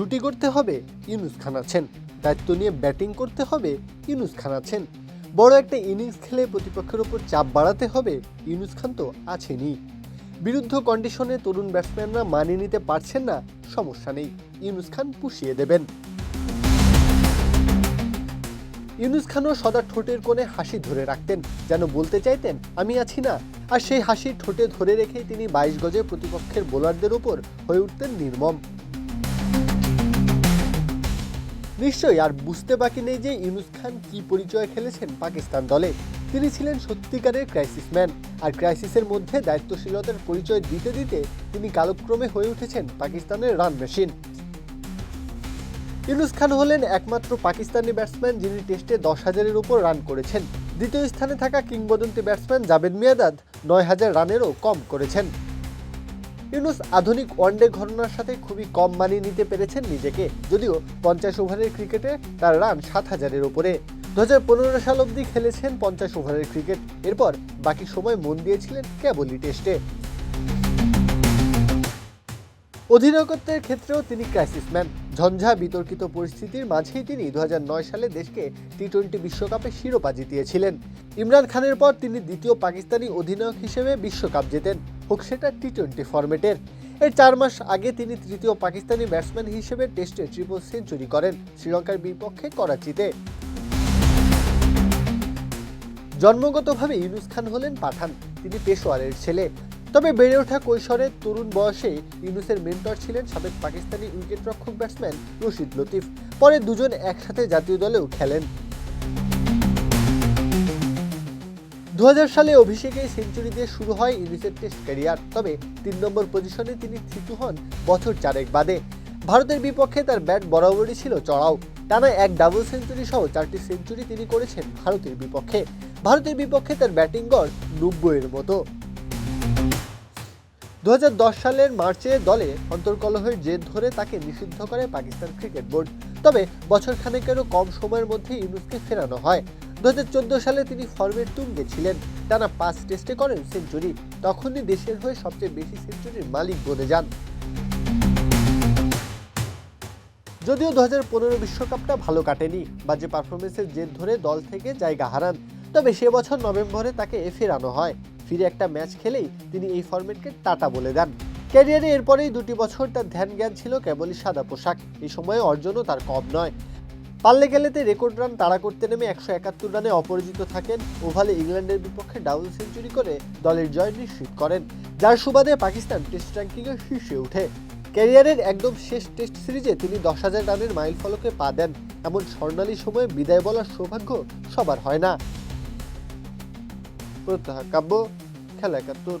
জুটি করতে হবে, ইউনুস খান আছেন। দায়িত্ব নিয়ে ব্যাটিং করতে হবে, ইউনুস খান আছেন। বড় একটা ইনিংস খেলে প্রতিপক্ষের ওপর চাপ বাড়াতে হবে, ইউনুস খান তো আছেনই। বিরুদ্ধ কন্ডিশনে তরুণ ব্যাটসম্যানরা মানিয়ে নিতে পারছেন না, সমস্যা নেই, ইউনুস খান পুষিয়ে দেবেন। ইউনুস খানও সদা ঠোঁটের কোণে হাসি ধরে রাখতেন, যেন বলতে চাইতেন, আমি আছি না। আর সেই হাসি ঠোঁটে ধরে রেখেই তিনি বাইশ গজে প্রতিপক্ষের বোলারদের ওপর হয়ে উঠতেন নির্মম। নিশ্চয়ই, আর বুঝতে বাকি নেই যে ইউনুস খান কি পরিচয় খেলেছেন পাকিস্তান দলে। তিনি ছিলেন সত্যিকারের ক্রাইসিস ম্যান আর ক্রাইসিসের মধ্যে দায়িত্বশীলতার পরিচয় দিতে দিতে তিনি কালক্রমে হয়ে উঠেছেন পাকিস্তানের রান মেশিন ইউনুস খান হলেন একমাত্র পাকিস্তানি ব্যাটসম্যান যিনি টেস্টে দশ হাজারের উপর রান করেছেন। দ্বিতীয় স্থানে থাকা কিংবদন্তি ব্যাটসম্যান জাবেদ মিয়াদাদ নয় হাজার রানেরও কম করেছেন। ইউনুস আধুনিক ওয়ানডে ঘটনার সাথে খুবই কম মানিয়ে নিতে পেরেছেন নিজেকে, যদিও পঞ্চাশ ওভারের ক্রিকেটে তার রান সাত হাজারের ওপরে। দু হাজার পনেরো সাল অবধি খেলেছেন পঞ্চাশ ওভারের ক্রিকেট, এরপর বাকি সময় মন দিয়েছিলেন কেবলই টেস্টে। অধিনায়কত্বের ক্ষেত্রেও তিনি ক্রাইসিস ম্যান। ঝঞ্ঝা বিতর্কিত পরিস্থিতির মাঝেই তিনি দু হাজার নয় সালে দেশকে টি টোয়েন্টি বিশ্বকাপে শিরোপা জিতিয়েছিলেন। ইমরান খানের পর তিনি দ্বিতীয় পাকিস্তানি অধিনায়ক হিসেবে বিশ্বকাপ জেতেন। হোক, সেটা টি টোয়েন্টি ফরম্যাটের এর চার মাস আগে তিনি তৃতীয় পাকিস্তানি ব্যাটসম্যান হিসেবে টেস্টে ট্রিপল সেঞ্চুরি করেন, শ্রীলঙ্কার বিপক্ষে করাচিতে। জন্মগতভাবে ইউনুস খান হলেন পাঠান, তিনি পেশোয়ারের ছেলে। তবে বেড়ে ওঠা কৈশোরে তরুণ বয়সে ইউনুসের মেন্টর ছিলেন সাবেক পাকিস্তানি উইকেটরক্ষক ব্যাটসম্যান রশিদ লতিফ। পরে দুজন একসাথে জাতীয় দলেও খেলেন। দু হাজার সালে অভিষেকে সেঞ্চুরি দিয়ে শুরু হয় ইউনুসের টেস্ট ক্যারিয়ার, তবে তিন নম্বর পজিশনে তিনি থিতু হন বছর চারেক বাদে। ভারতের বিপক্ষে তার ব্যাট বরাবরই ছিল চড়াও। টানা এক ডাবল সেঞ্চুরি সহ চারটি সেঞ্চুরি তিনি করেছেন ভারতের বিপক্ষে। ভারতের বিপক্ষে তার ব্যাটিং গড় নব্বইয়ের মতো। দু হাজার দশ সালের মার্চে দলে অন্তর্কলহের জেদ ধরে তাকে নিষিদ্ধ করে পাকিস্তান ক্রিকেট বোর্ড। তবে বছর খানেকেরও কম সময়ের মধ্যে ইউনুসকে ফেরানো হয়। দু হাজার চোদ্দ সালে তিনি ফর্মের তুঙ্গে ছিলেন। টানা পাঁচ টেস্টে করেন সেঞ্চুরি। তখনই দেশের হয়ে সবচেয়ে বেশি সেঞ্চুরির মালিক বনে যান। যদিও দু হাজার পনেরো বিশ্বকাপটা ভালো কাটেনি, বাজে পারফরমেন্সের জেদ ধরে দল থেকে জায়গা হারান। তবে সে বছর নভেম্বরে তাকে ফেরানো হয়। ফিরে একটা ম্যাচ খেলেই তিনি এই ফরম্যাটকে টাটা বলে দেন। ক্যারিয়ারে এরপরেই দুটি বছর তার ধ্যান জ্ঞান ছিল কেবলই সাদা পোশাক। এই সময়ে অর্জনও তার কম নয়। পাল্লে গেলেতে রেকর্ড রান তাড়া করতে নেমে একশো একাত্তর রানে অপরাজিত থাকেন। ওভালে ইংল্যান্ডের বিপক্ষে ডাবল সেঞ্চুরি করে দলের জয় নিশ্চিত করেন, যার সুবাদে পাকিস্তান টেস্ট র্যাঙ্কিংয়ে শীর্ষে ওঠে। ক্যারিয়ারের একদম শেষ টেস্ট সিরিজে তিনি দশ হাজার রানের মাইল ফলকে পা দেন। এমন স্বর্ণালী সময়ে বিদায় বলার সৌভাগ্য সবার হয় না। প্রত্যাহ কাব্য, খেলা একাত্তর।